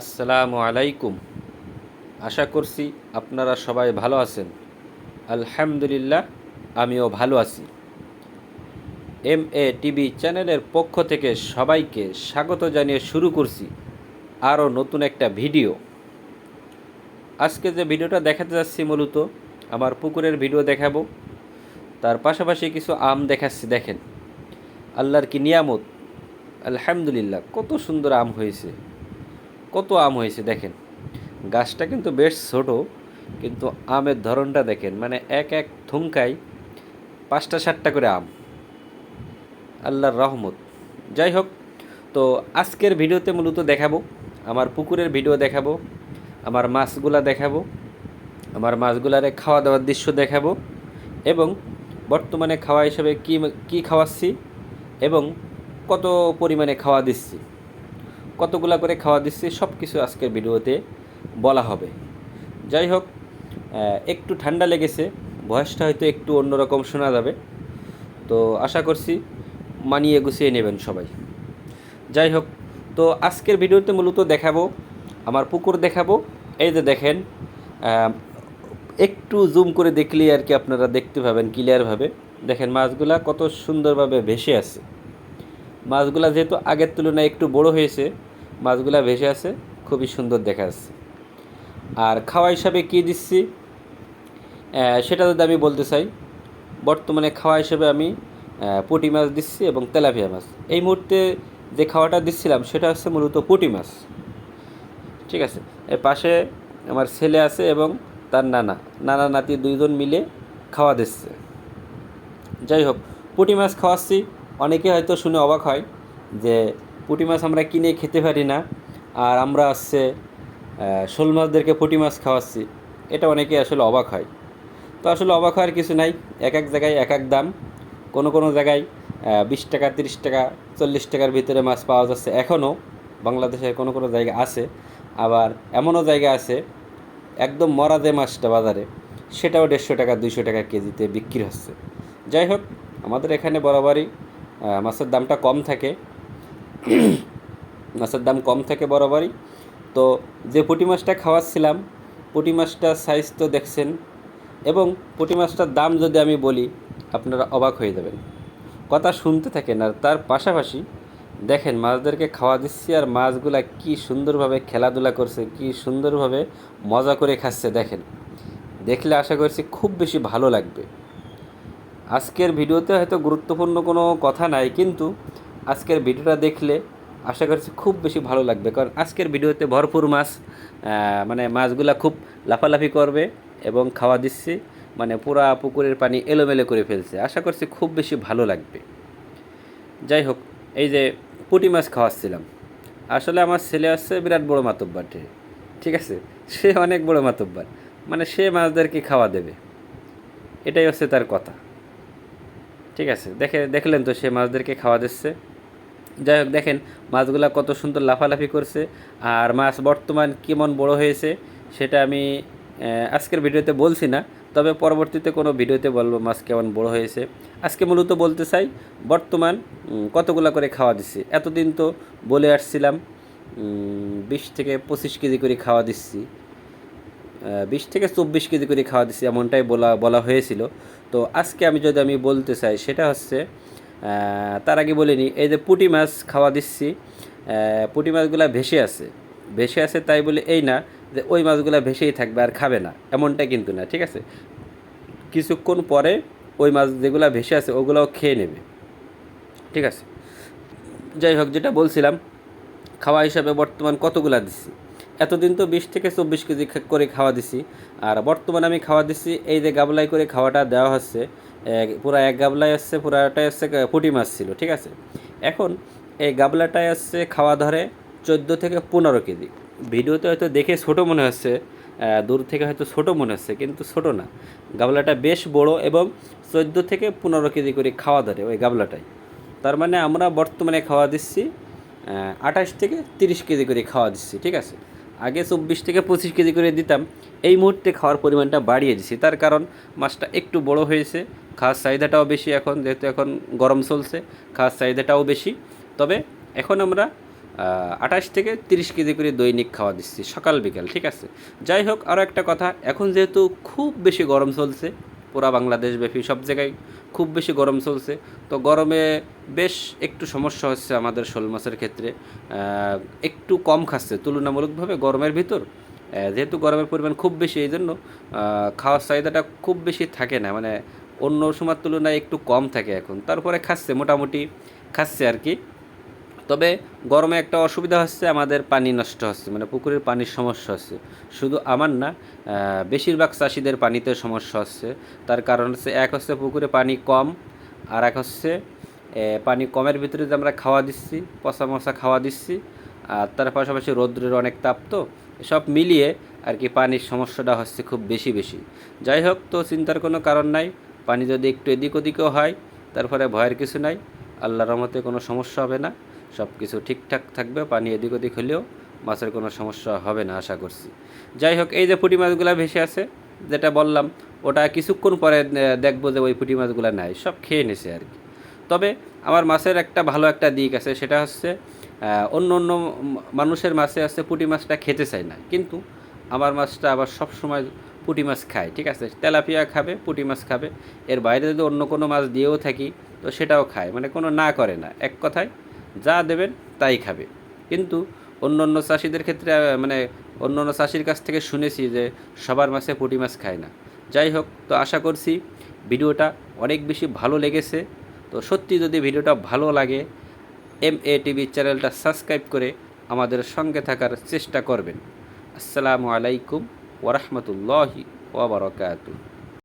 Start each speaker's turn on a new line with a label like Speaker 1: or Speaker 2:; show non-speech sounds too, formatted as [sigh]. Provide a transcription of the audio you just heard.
Speaker 1: আসসালামু আলাইকুম। আশা করছি আপনারা সবাই ভালো আছেন। আলহামদুলিল্লাহ, আমিও ভালো আছি। এম এ টিভি চ্যানেলের পক্ষ থেকে সবাইকে স্বাগত জানিয়ে শুরু করছি আরও নতুন একটা ভিডিও। আজকে যে ভিডিওটা দেখাতে যাচ্ছি মূলত, আমার পুকুরের ভিডিও দেখাবো। তার পাশাপাশি কিছু আম দেখাচ্ছি, দেখেন। আল্লাহর কি নিয়ামত? আলহামদুলিল্লাহ, কত সুন্দর আম হয়েছে। কত আম হয়েছে দেখেন। গাছটা কিন্তু বেশ ছোট, কিন্তু আমের ধরনটা দেখেন মানে এক এক থুমকায় পাঁচটা সাতটা করে আম। আল্লাহর রহমত। যাই হোক, তো আজকের ভিডিওতে মূলত দেখাবো, আমার পুকুরের ভিডিও দেখাবো, আমার মাছগুলা দেখাবো, আমার মাছগুলারে খাওয়া দাওয়ার দৃশ্য দেখাবো এবং বর্তমানে খাওয়া হিসেবে কী কী খাওয়াচ্ছি এবং কত পরিমাণে খাওয়া দিচ্ছি। কতগুলা করে খাওয়া দিচ্ছি সব কিছু আজকের ভিডিওতে বলা হবে। যাই হোক একটু ঠান্ডা লেগেছে ভয়েসটা হয়তো একটু অন্যরকম শোনা যাবে। তো আশা করছি মানিয়ে গুছিয়ে নেবেন সবাই। যাই হোক তো আজকের ভিডিওতে মূলত দেখাবো, আমার পুকুর দেখাবো। এই যে দেখেন একটু জুম করে দেখলেই আর কি আপনারা দেখতে পাবেন ক্লিয়ারভাবে দেখেন মাছগুলা কত সুন্দরভাবে ভেসে আছে। মাছগুলা যেহেতু আগের তুলনায় একটু বড় হয়েছে, মাছগুলা ভেসে আছে, খুবই সুন্দর দেখা যাচ্ছে। আর খাওয়া হিসাবে কী দিচ্ছি? সেটা যদি আমি বলতে চাই, বর্তমানে খাওয়া হিসেবে আমি পুঁটি মাছ দিচ্ছি এবং তেলাপিয়া মাছ। এই মুহূর্তে যে খাওয়াটা দিচ্ছিলাম, সেটা হচ্ছে মূলত পুঁটি মাছ। ঠিক আছে? এর পাশে আমার ছেলে আছে এবং তার নানা। নানা, নাতি দুইজন মিলে খাওয়া দিচ্ছে। যাই হোক, পুঁটি মাছ খাওয়াচ্ছি। অনেকে হয়তো শুনে অবাক হয় যে পুঁটি মাছ আমরা কিনে খেতে পারি না, আর আমরা আসছে শোল মাছদেরকে পুঁটি মাছ খাওয়াচ্ছি। এটা অনেকে আসলে অবাক হয়। তো আসলে অবাক হওয়ার কিছু নাই, এক এক জায়গায় এক এক দাম। কোনো কোনো জায়গায় বিশ টাকা, তিরিশ টাকা, চল্লিশ টাকার ভিতরে মাছ পাওয়া যাচ্ছে এখনও বাংলাদেশের কোনো কোনো জায়গা আছে। আবার এমনও জায়গা আছে, একদম মরা যে মাছটা বাজারে, সেটাও দেড়শো টাকা, দুইশো টাকা কেজিতে বিক্রি হচ্ছে। যাই হোক, আমাদের এখানে বরাবরই মাছের দামটা কম থাকে। [clears throat] মাছের দাম কম থাকে বরাবরই। তো যে পুঁটি মাছটা খাওয়াচ্ছিলাম, পুঁটি মাছটার সাইজ তো দেখছেন এবং পুঁটি মাছটার দাম যদি আমি বলি, আপনারা অবাক হয়ে যাবেন। কথা শুনতে থাকেন আর তার পাশাপাশি দেখেন মাছদেরকে খাওয়া দিচ্ছি আর মাছগুলা কি সুন্দরভাবে খেলাধুলা করছে, কি সুন্দরভাবে মজা করে খাচ্ছে, দেখেন। দেখলে আশা করছি খুব বেশি ভালো লাগবে। আজকের ভিডিওতে হয়তো গুরুত্বপূর্ণ কোনো কথা নাই, কিন্তু আজকের ভিডিওটা দেখলে আশা করছি খুব বেশি ভালো লাগবে। কারণ আজকের ভিডিওতে ভরপুর মাছ মানে মাছগুলা খুব লাফালাফি করবে এবং খাওয়া দিচ্ছি মানে পুরা পুকুরের পানি এলোমেলো করে ফেলছে। আশা করছি খুব বেশি ভালো লাগবে। যাই হোক, এই যে পুঁটি মাছ খাওয়াচ্ছিলাম। আসলে আমার ছেলে আসছে বিরাট বড় মাতব্বার ঠিক আছে? সে অনেক বড় মাতব্বার মানে সে মাছদেরকে খাওয়া দেবে। এটাই হচ্ছে তার কথা। ঠিক আছে, দেখে, দেখলেন তো সে মাছদেরকে খাওয়া দিচ্ছে। যাই হোক, দেখেন মাছগুলা কত সুন্দর লাফালাফি করছে, আর মাছ বর্তমান কেমন বড় হয়েছে সেটা আমি আজকের ভিডিওতে বলছি না, তবে পরবর্তীতে কোনো ভিডিওতে বলব মাছ কেমন বড় হয়েছে। আজকে মূলত বলতে চাই, বর্তমান কতগুলা করে খাওয়া দিচ্ছি? এতদিন তো বলে আসছিলাম বিশ থেকে পঁচিশ কেজি করে খাওয়া দিচ্ছি। বিশ থেকে চব্বিশ কেজি করে খাওয়া দিচ্ছি এমনটাই বলা বলা হয়েছিল। তো আজকে আমি যদি আমি বলতে চাই, সেটা হচ্ছে তার আগে বলিনি এই যে পুঁটি মাছ খাওয়া দিচ্ছি পুঁটি মাছগুলো ভেসে আছে। ভেসে আছে তাই বলে এই না, যে ওই মাছগুলো ভেসেই থাকবে আর খাবে না, এমনটা কিন্তু না, ঠিক আছে? কিছুক্ষণ পরে ওই মাছ যেগুলো ভেসে আছে, ওগুলোও খেয়ে নেবে, ঠিক আছে? যাই হোক, যেটা বলছিলাম, খাওয়া হিসাবে বর্তমান কতগুলা দিচ্ছি? এতদিন তো বিশ থেকে চব্বিশ কেজি করে খাওয়া দিছি। আর বর্তমানে আমি খাওয়া দিচ্ছি এই যে গাবলাই করে খাওয়াটা দেওয়া হচ্ছে পুরা এক গাবলাই আসছে পুরাটাই আসছে পুঁটি মাছ ছিল, ঠিক আছে? এখন এই গাবলাটাই আসছে খাওয়া ধরে চোদ্দ থেকে পনেরো কেজি। ভিডিওতে হয়তো দেখে ছোট মনে হচ্ছে দূর থেকে হয়তো ছোট মনে হচ্ছে, কিন্তু ছোট না। গাবলাটা বেশ বড় এবং চোদ্দ থেকে পনেরো কেজি করে খাওয়া ধরে ওই গাবলাটাই। তার মানে আমরা বর্তমানে খাওয়া দিচ্ছি আঠাশ থেকে তিরিশ কেজি করে খাওয়া দিচ্ছি, ঠিক আছে? আগে চব্বিশ থেকে পঁচিশ কেজি করে দিতাম। এই মুহূর্তে খাওয়ার পরিমাণটা বাড়িয়ে দিছি তার কারণ মাছটা একটু বড় হয়েছে। খাওয়ার চাহিদাটাও বেশি এখন, যেহেতু এখন গরম চলছে, খাওয়ার চাহিদাটাও বেশি। তবে এখন আমরা আঠাশ থেকে তিরিশ কেজি করে দৈনিক খাওয়া দিচ্ছি সকাল বিকাল, ঠিক আছে? যাই হোক আরও একটা কথা। এখন যেহেতু খুব বেশি গরম চলছে পুরা বাংলাদেশ ব্যাপী, সব জায়গায় খুব বেশি গরম চলছে। তো গরমে বেশ একটু সমস্যা হচ্ছে আমাদের শোল মাছের ক্ষেত্রে। একটু কম খাচ্ছে, তুলনামূলকভাবে গরমের ভিতর। যেহেতু গরমের পরিমাণ খুব বেশি, এই জন্য খাওয়ার চাহিদাটা খুব বেশি থাকে না। মানে অন্য সময়ের তুলনায় একটু কম থাকে এখন। তারপরে খাচ্ছে, মোটামুটি খাচ্ছে আর কি। তবে গরমে একটা অসুবিধা হচ্ছে, আমাদের পানি নষ্ট হচ্ছে মানে পুকুরের পানির সমস্যা হচ্ছে। শুধু আমার না বেশিরভাগ চাষিদের পানিতে সমস্যা হচ্ছে। তার কারণ হচ্ছে, এক হচ্ছে পুকুরে পানি কম আর এক হচ্ছে পানি কমের ভিতরে যে আমরা খাওয়া দিচ্ছি, পচা মশা খাওয়া দিচ্ছি, আর তার পাশাপাশি রৌদ্রের অনেক তাপ তো সব মিলিয়ে আর কি পানির সমস্যাটা হচ্ছে খুব বেশি বেশি। যাই হোক, তো চিন্তার কোনো কারণ নাই, পানি যদি একটু এদিক ওদিকও হয়, তারপরে ভয়ের কিছু নাই, আল্লাহর রহমতে কোনো সমস্যা হবে না। সব কিছু ঠিকঠাক থাকবে, পানি এদিক ওদিক হলেও মাছের কোনো সমস্যা হবে না, আশা করছি। যাই হোক, এই যে পুঁটি মাছগুলো ভেসে আছে, যেটা বললাম, ওটা কিছুক্ষণ পরে দেখব যে ওই পুঁটি মাছগুলো নাই, সব খেয়ে নিছে আর কি। তবে আমার মাছের একটা ভালো একটা দিক আছে, সেটা হচ্ছে অন্য অন্য মানুষের মাছে আছে, পুঁটি মাছটা খেতে চায় না, কিন্তু আমার মাছটা আবার সব সময় পুঁটি মাছ খায়, ঠিক আছে? তেলাপিয়া খাবে, পুঁটি মাছ খাবে, এর বাইরে যদি অন্য কোনো মাছ দিয়েও থাকি, তো সেটাও খায় মানে কোনো না করে না, এক কথায় যা দেবেন তাই খাবে। কিন্তু অন্য অন্য চাষিদের ক্ষেত্রে মানে অন্য অন্য চাষির কাছ থেকে শুনেছি যে সবার মাছে পুঁটি মাছ খায় না। যাই হোক, তো আশা করছি ভিডিওটা অনেক বেশি ভালো লেগেছে। তো সত্যি যদি ভিডিওটা ভালো লাগে এম এ টিভি চ্যানেলটা সাবস্ক্রাইব করে আমাদের সঙ্গে থাকার চেষ্টা করবেন। আসসালামু আলাইকুম ওরহমতুল্লাহি ওবরকাতু